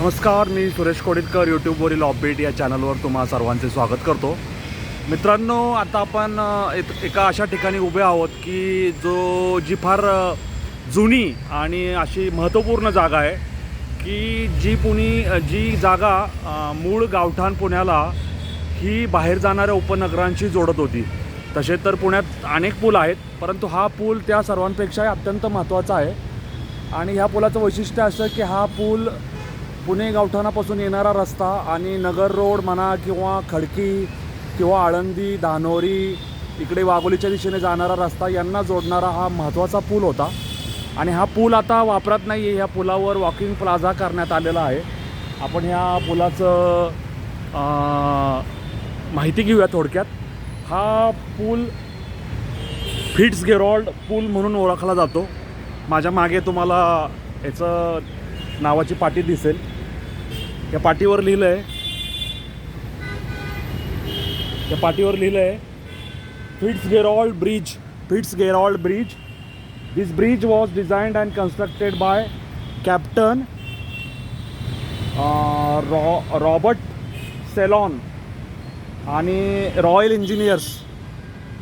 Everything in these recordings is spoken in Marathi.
नमस्कार मी सुरेश कोडितकर यूट्यूबवरील ऑपबीट या चॅनलवर तुम्हा सर्वांचे स्वागत करतो. मित्रांनो आता आपण एक- एका अशा ठिकाणी उभे आहोत की जो जी फार जुनी आणि अशी महत्त्वपूर्ण जागा आहे की जी पुणी जी जागा मूळ गावठाण पुण्याला ही बाहेर जाणाऱ्या उपनगरांशी जोडत होती. तसे तर पुण्यात अनेक पूल आहेत परंतु हा पूल त्या सर्वांपेक्षा अत्यंत महत्त्वाचा आहे. आणि ह्या पुलाचं वैशिष्ट्य असं की हा पूल पुणे गावठाणापासून येणारा रस्ता आणि नगर रोड म्हणा किंवा खडकी किंवा आळंदी धानोरी इकडे वाघोलीच्या दिशेने जाणारा रस्ता यांना जोडणारा हा महत्त्वाचा पूल होता. आणि हा पूल आता वापरात नाही आहे ह्या पुलावर वॉकिंग प्लाझा करण्यात आलेला आहे. आपण ह्या पुलाचं माहिती घेऊया थोडक्यात. हा पूल फिट्स गेरॉल्ड पूल म्हणून ओळखला जातो. माझ्या मागे तुम्हाला याचं नावाची पाटी दिसेल. या पाटीवर लिहिलं आहे या पाटीवर लिहिलं आहे Fitzgerald bridge. Fitzgerald bridge this bridge was designed and constructed by captain raw Robert Sellon आणि रॉयल इंजिनियर्स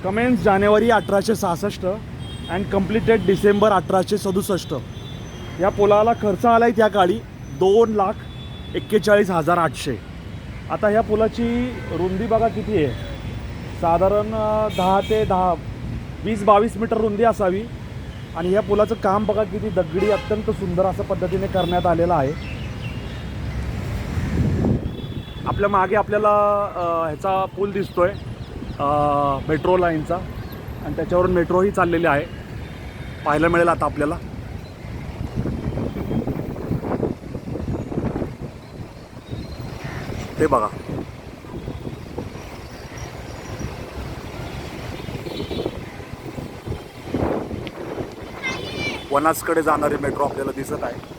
कमेन्स जानेवारी अठराशे सहासष्ट अँड कम्प्लिटेड डिसेंबर अठराशे सदुसष्ट. या पुलाला खर्च आला आहे त्या काळी दोन लाख एक्केचाळीस हजार आठशे. आता ह्या पुलाची रुंदी बघा किती आहे. साधारण दहा ते दहा वीस बावीस मीटर रुंदी असावी. आणि ह्या पुलाचं काम बघा किती दगडी अत्यंत सुंदर असं पद्धतीने करण्यात आलेलं आहे. आपल्या मागे आपल्याला ह्याचा पूल दिसतोय आहे मेट्रो लाईनचा. आणि त्याच्यावरून मेट्रोही चाललेली आहे. पाहायला मिळेल आता आपल्याला. ते बघा. वनासकडे जाणारी मेट्रो आपल्याला दिसत आहे.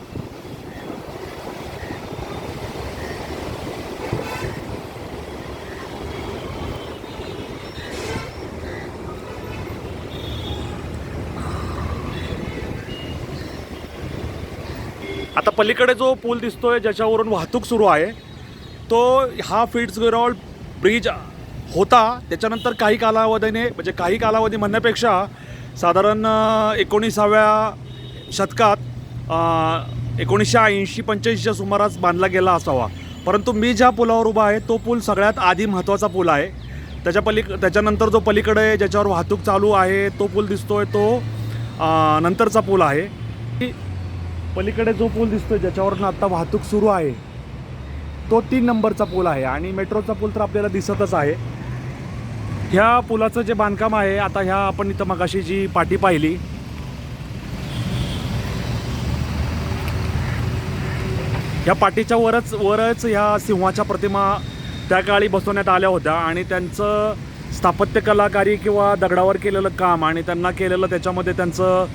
आता पलीकडे जो पूल दिसतोय ज्याच्यावरून वाहतूक सुरू आहे तो हा फिट्स गिरॉल ब्रिज होता. त्याच्यानंतर काही कालावधीने म्हणजे काही कालावधी म्हणण्यापेक्षा साधारण एकोणीसाव्या शतकात एकोणीसशे ऐंशी पंच्याऐंशीच्या सुमारास बांधला गेला असावा. परंतु मी ज्या पुलावर उभा आहे तो पूल सगळ्यात आधी महत्त्वाचा पूल आहे. त्याच्या पली त्याच्यानंतर जो पलीकडे ज्याच्यावर वाहतूक चालू आहे तो पूल दिसतोय तो नंतरचा पूल आहे. पलीकडे जो पूल दिसतोय ज्याच्यावरून आत्ता वाहतूक सुरू आहे तो तीन नंबरचा पूल आहे आणि मेट्रोचा पूल तर आपल्याला दिसतच आहे. ह्या पुलाचं जे बांधकाम आहे आता ह्या आपण इथं मगाशी जी पाटी पाहिली. ह्या पाठीच्या वरच वरच ह्या सिंहाच्या प्रतिमा त्या काळी बसवण्यात आल्या होत्या आणि त्यांचं स्थापत्य कलाकारी किंवा दगडावर केलेलं काम आणि त्यांना केलेलं त्याच्यामध्ये त्यांचं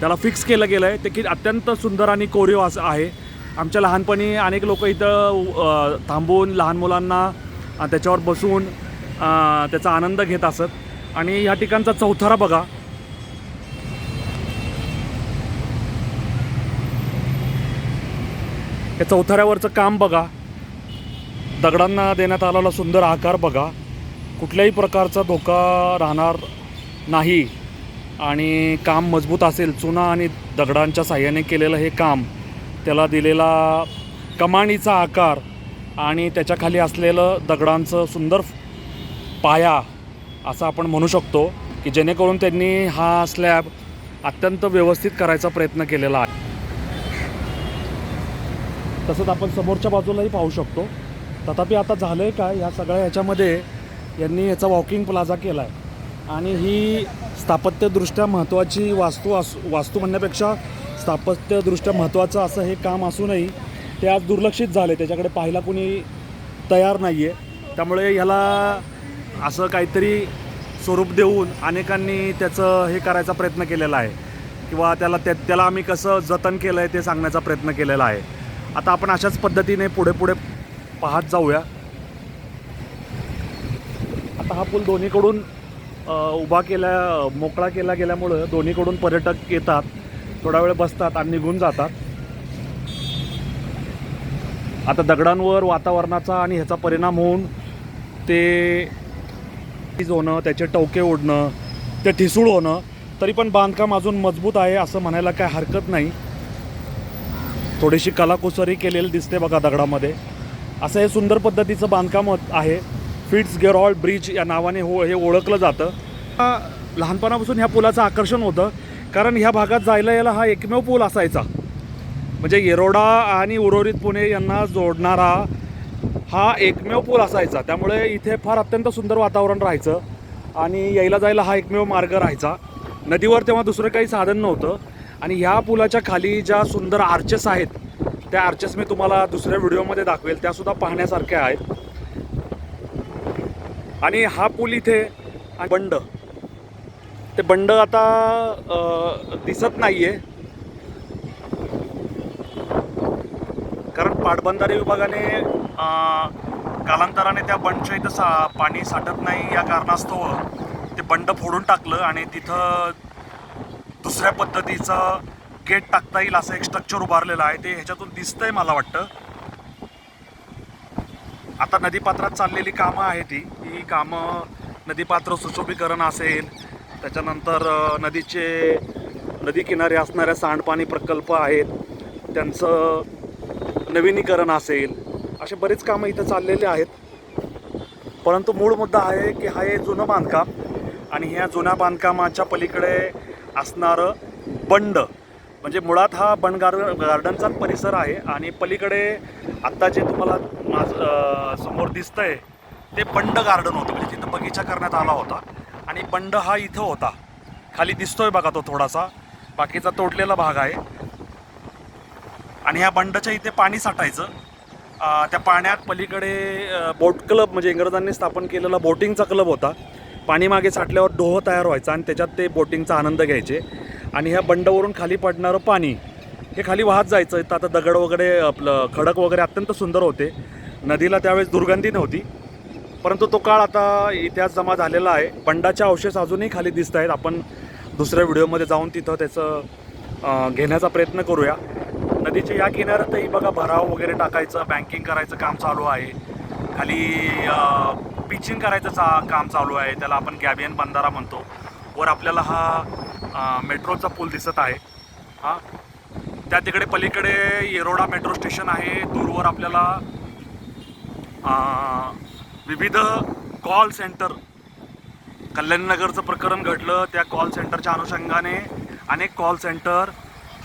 त्याला फिक्स केलं गेलं आहे ते की अत्यंत सुंदर आणि कोरीव असं आहे. आमच्या लहानपणी अनेक लोक इथं थांबून लहान मुलांना त्याच्यावर बसून त्याचा आनंद घेत असत. आणि ह्या ठिकाणचा चौथारा बघा. या चौथाऱ्यावरचं काम बघा. दगडांना देण्यात आलेला सुंदर आकार बघा. कुठल्याही प्रकारचा धोका राहणार नाही. आणि काम मजबूत असेल चुना आणि दगडांच्या साह्याने केलेलं हे काम त्याला दिलेला कमानीचा आकार आणि त्याच्याखाली असलेलं दगडांचं सुंदर पाया असं आपण म्हणू शकतो की जेणेकरून त्यांनी हा स्लॅब अत्यंत व्यवस्थित करायचा प्रयत्न केलेला आहे. तसंच आपण समोरच्या बाजूलाही पाहू शकतो. तथापि आता झालं आहे काय ह्या सगळ्या ह्याच्यामध्ये यांनी याचा वॉकिंग प्लाझा केला आहे आणि ही स्थापत्यदृष्ट्या महत्त्वाची वास्तू अस वास्तू म्हणण्यापेक्षा स्थापत्यदृष्ट्या महत्त्वाचं असं हे काम असूनही ते आज दुर्लक्षित झाले. त्याच्याकडे पाहायला कोणी तयार नाही आहे त्यामुळे ह्याला असं काहीतरी स्वरूप देऊन अनेकांनी त्याचं हे करायचा प्रयत्न केलेला आहे. किंवा त्याला त्या त्याला आम्ही कसं जतन केलं आहे ते सांगण्याचा प्रयत्न केलेला आहे. आता आपण अशाच पद्धतीने पुढे पुढे पाहत जाऊया. आता हा पूल दोन्हीकडून उभा केल्या मोकळा केला गेल्यामुळं दोन्हीकडून पर्यटक येतात. थोडा वेळ बसतात आणि निघून जातात. आता दगडांवर वातावरणाचा आणि ह्याचा परिणाम होऊन ते होणं त्याचे टवके ओढणं ते ठिसूळ होणं तरी पण बांधकाम अजून मजबूत आहे असं म्हणायला काय हरकत नाही. थोडीशी कलाकुसरी केलेली दिसते बघा दगडामध्ये. असं हे सुंदर पद्धतीचं बांधकाम आहे. फिट्स गेरॉल ब्रिज या नावाने हो हे ओळखलं जातं. लहानपणापासून ह्या पुलाचं आकर्षण होतं. कारण ह्या भागात जायला यायला हा एकमेव पूल असायचा. म्हणजे येरोडा आणि उर्वरित पुणे यांना जोडणारा हा एकमेव पूल असायचा. त्यामुळे इथे फार अत्यंत सुंदर वातावरण राहायचं आणि यायला जायला हा एकमेव मार्ग राहायचा. नदीवर तेव्हा दुसरं काही साधन नव्हतं आणि ह्या पुलाच्या खाली ज्या सुंदर आर्चेस आहेत त्या आर्चेस मी तुम्हाला दुसऱ्या व्हिडिओमध्ये दाखवेल त्यासुद्धा पाहण्यासारख्या आहेत. आणि हा पूल इथे बंड ते बंड आता दिसत दिसत नाहीये. कारण पाटबंधारे विभागाने कालांतराने त्या बंडच्या इथं सा पाणी साठत नाही या कारणास्तव ते बंड फोडून टाकलं आणि तिथं दुसऱ्या पद्धतीचं गेट टाकता येईल असं एक स्ट्रक्चर उभारलेलं आहे. ते ह्याच्यातून दिसतंय मला वाटतं. आता नदीपात्रात चाललेली कामं आहेत ती ही कामं नदीपात्र सुशोभीकरण असेल त्याच्यानंतर नदीचे नदी किनारी असणाऱ्या सांडपाणी प्रकल्प आहेत. त्यांचं नवीनीकरण असेल असे बरेच कामं इथं चाललेले आहेत. परंतु मूळ मुद्दा आहे की हा हे जुनं बांधकाम आणि ह्या जुन्या बांधकामाच्या पलीकडे असणारं बंड म्हणजे मुळात हा बंड गार गार्डनचाच परिसर आहे आणि पलीकडे आत्ता जे तुम्हाला माझ समोर दिसतंय ते बंड गार्डन होतं. म्हणजे तिथं बगीचा करण्यात आला होता. आणि बंड हा इथं होता. खाली दिसतोय बघा तो थोडासा. बाकीचा तोडलेला भाग आहे. आणि ह्या बंडच्या इथे पाणी साठायचं. त्या पाण्यात पलीकडे बोट क्लब म्हणजे इंग्रजांनी स्थापन केलेला बोटिंगचा क्लब होता. पाणी मागे साठल्यावर डोह तयार व्हायचा आणि त्याच्यात ते बोटिंगचा आनंद घ्यायचे. आणि ह्या बंडवरून खाली पडणारं पाणी हे खाली वाहत जायचं. इथं आता दगड वगैरे आपलं खडक वगैरे अत्यंत सुंदर होते. नदीला त्यावेळेस दुर्गंधी नव्हती. परंतु तो काळ आता इतिहास जमा झालेला आहे. बंडाच्या अवशेष अजूनही खाली दिसत आहेत. आपण दुसऱ्या व्हिडिओमध्ये जाऊन तिथं त्याचं घेण्याचा प्रयत्न करूया. नदीच्या या किनाऱ्यातही बघा भराव वगैरे टाकायचं बँकिंग करायचं काम चालू आहे. खाली पिचिंग करायचं चा काम चालू आहे. त्याला आपण गॅबियन बंधारा म्हणतो. वर आपल्याला हा मेट्रोचा पूल दिसत आहे. हा? त्या तिकडे पलीकडे येरोडा मेट्रो स्टेशन आहे. दूरवर आपल्याला विविध कॉल सेंटर कल्याणनगरचं प्रकरण घडलं त्या कॉल सेंटरच्या अनुषंगाने अनेक कॉल सेंटर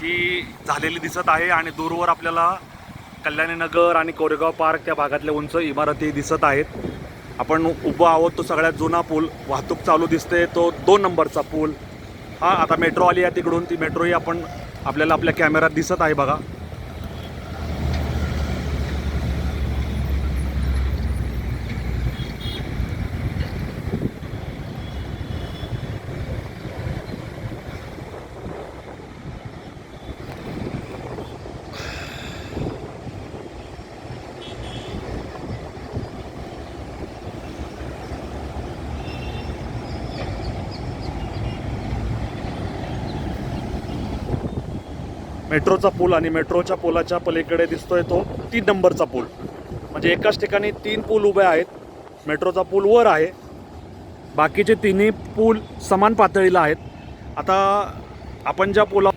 ही झालेली दिसत आहे आणि दूरवर आपल्याला कल्याणीनगर आणि कोरेगाव पार्क त्या भागातल्या उंच इमारती दिसत आहेत. आपण उभं आहोत तो सगळ्यात जुना पूल. वाहतूक चालू दिसते तो दोन नंबरचा पूल. हा आता मेट्रो आली आहे तिकडून ती मेट्रोही आपण आपल्याला आपल्या कॅमेऱ्यात दिसत आहे बघा. मेट्रोचा पूल आणि मेट्रोच्या पुलाच्या पलीकडे दिसतोय तो तीन नंबरचा पूल. म्हणजे एकाच ठिकाणी तीन पूल उभे आहेत मेट्रोचा पूल वर आहे. बाकीचे तिन्ही पूल समान पातळीला आहेत. आता आपण ज्या पुला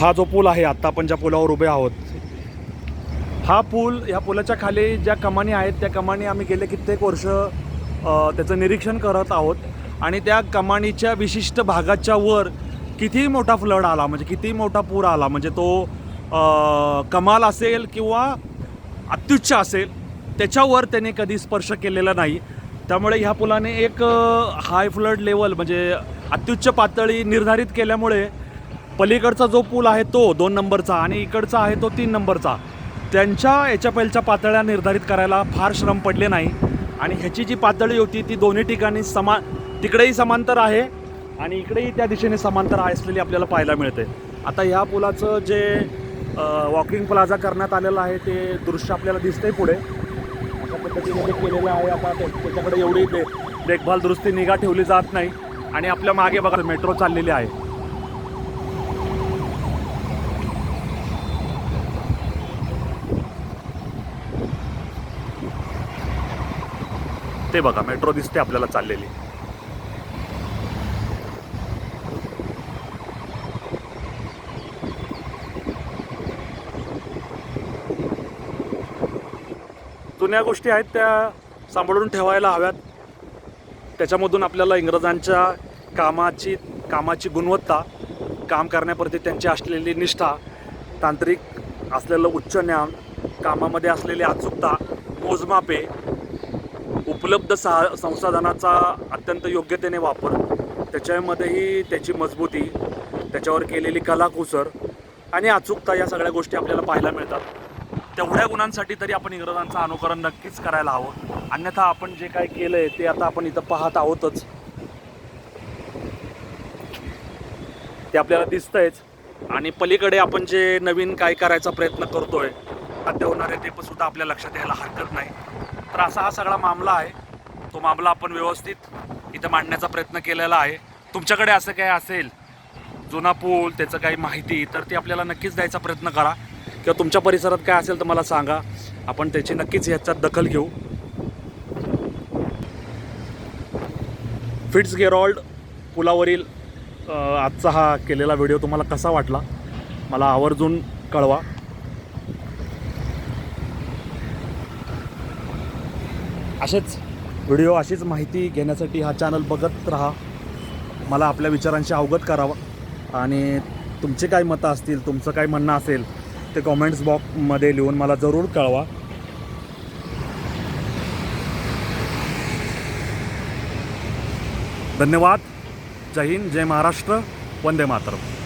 हा जो पूल आहे आत्ता आपण ज्या पुलावर उभे आहोत हा पूल ह्या पुलाच्या खाली ज्या कमानी आहेत त्या कमानी आम्ही गेले कित्येक वर्ष त्याचं निरीक्षण करत आहोत. आणि त्या कमानीच्या विशिष्ट भागाच्या वर कितीही मोठा फ्लड आला म्हणजे कितीही मोठा पूर आला म्हणजे तो कमाल असेल किंवा अत्युच्च असेल त्याच्यावर त्याने कधी स्पर्श केलेला नाही. त्यामुळे ह्या पुलाने एक हाय फ्लड लेवल म्हणजे अत्युच्च पातळी निर्धारित केल्यामुळे पलीकडचा जो पूल आहे तो दोन नंबरचा आणि इकडचा आहे तो तीन नंबरचा त्यांच्या याच्या पहिलच्या पातळ्या निर्धारित करायला फार श्रम पडले नाही. आणि ह्याची जी पातळी होती ती दोन्ही ठिकाणी समान तिकडेही समांतर आहे. आणि इकडेही त्या दिशेने समांतर असलेली आपल्याला पाहायला मिळते. आता या पुलाचं जे वॉकिंग प्लाझा करण्यात आलेलं आहे ते दृश्य आपल्याला दिसतंय पुढे. अशा पद्धतीने केलेलं आहे आता त्याच्याकडे एवढी ते देखभाल दुरुस्ती निगा ठेवली जात नाही आणि आपल्या मागे बघा मेट्रो चाललेली आहे. ते बघा मेट्रो दिसते आपल्याला चाललेली. जुन्या गोष्टी आहेत त्या सांभाळून ठेवायला हव्यात. त्याच्यामधून आपल्याला इंग्रजांच्या कामाची कामाची गुणवत्ता काम करण्याप्रती त्यांची असलेली निष्ठा तांत्रिक असलेलं उच्च ज्ञान कामामध्ये असलेली अचूकता मोजमापे उपलब्ध सा संसाधनाचा अत्यंत योग्यतेने वापर त्याच्यामध्येही त्याची मजबूती त्याच्यावर केलेली कलाकुसर आणि अचूकता या सगळ्या गोष्टी आपल्याला पाहायला मिळतात. तेवढ्या गुणांसाठी तरी आपण इंग्रजांचं अनुकरण नक्कीच करायला हवं. अन्यथा आपण जे काय केलं आहे ते आता आपण इथं पाहत आहोतच. ते आपल्याला दिसतंयच. आणि पलीकडे आपण जे नवीन काय करायचा प्रयत्न करतोय साध्य होणार आहे ते पण सुद्धा आपल्या लक्षात यायला हरकत नाही. तर असा हा सगळा मामला आहे. तो मामला आपण व्यवस्थित इथं मांडण्याचा प्रयत्न केलेला आहे. तुमच्याकडे असं काय असेल जुना पूल त्याचं काही माहिती तर ती आपल्याला नक्कीच द्यायचा प्रयत्न करा. किंवा तुमच्या परिसरात काय असेल तर मला सांगा. आपण त्याची नक्कीच ह्याच्यात दखल घेऊ. फिट्स गेरॉल्ड पुलावरील आजचा हा केलेला व्हिडिओ तुम्हाला कसा वाटला? मला आवर्जून कळवा. असेच व्हिडिओ अशीच माहिती घेण्यासाठी हा चॅनल बघत राहा. मला आपल्या विचारांशी अवगत करावं. आणि तुमचे काय मतं असतील तुमचं काय म्हणणं असेल ते कॉमेंट्स बॉक्समध्ये लिहून मला जरूर कळवा. धन्यवाद. जय हिंद जय महाराष्ट्र. वंदे मातरम.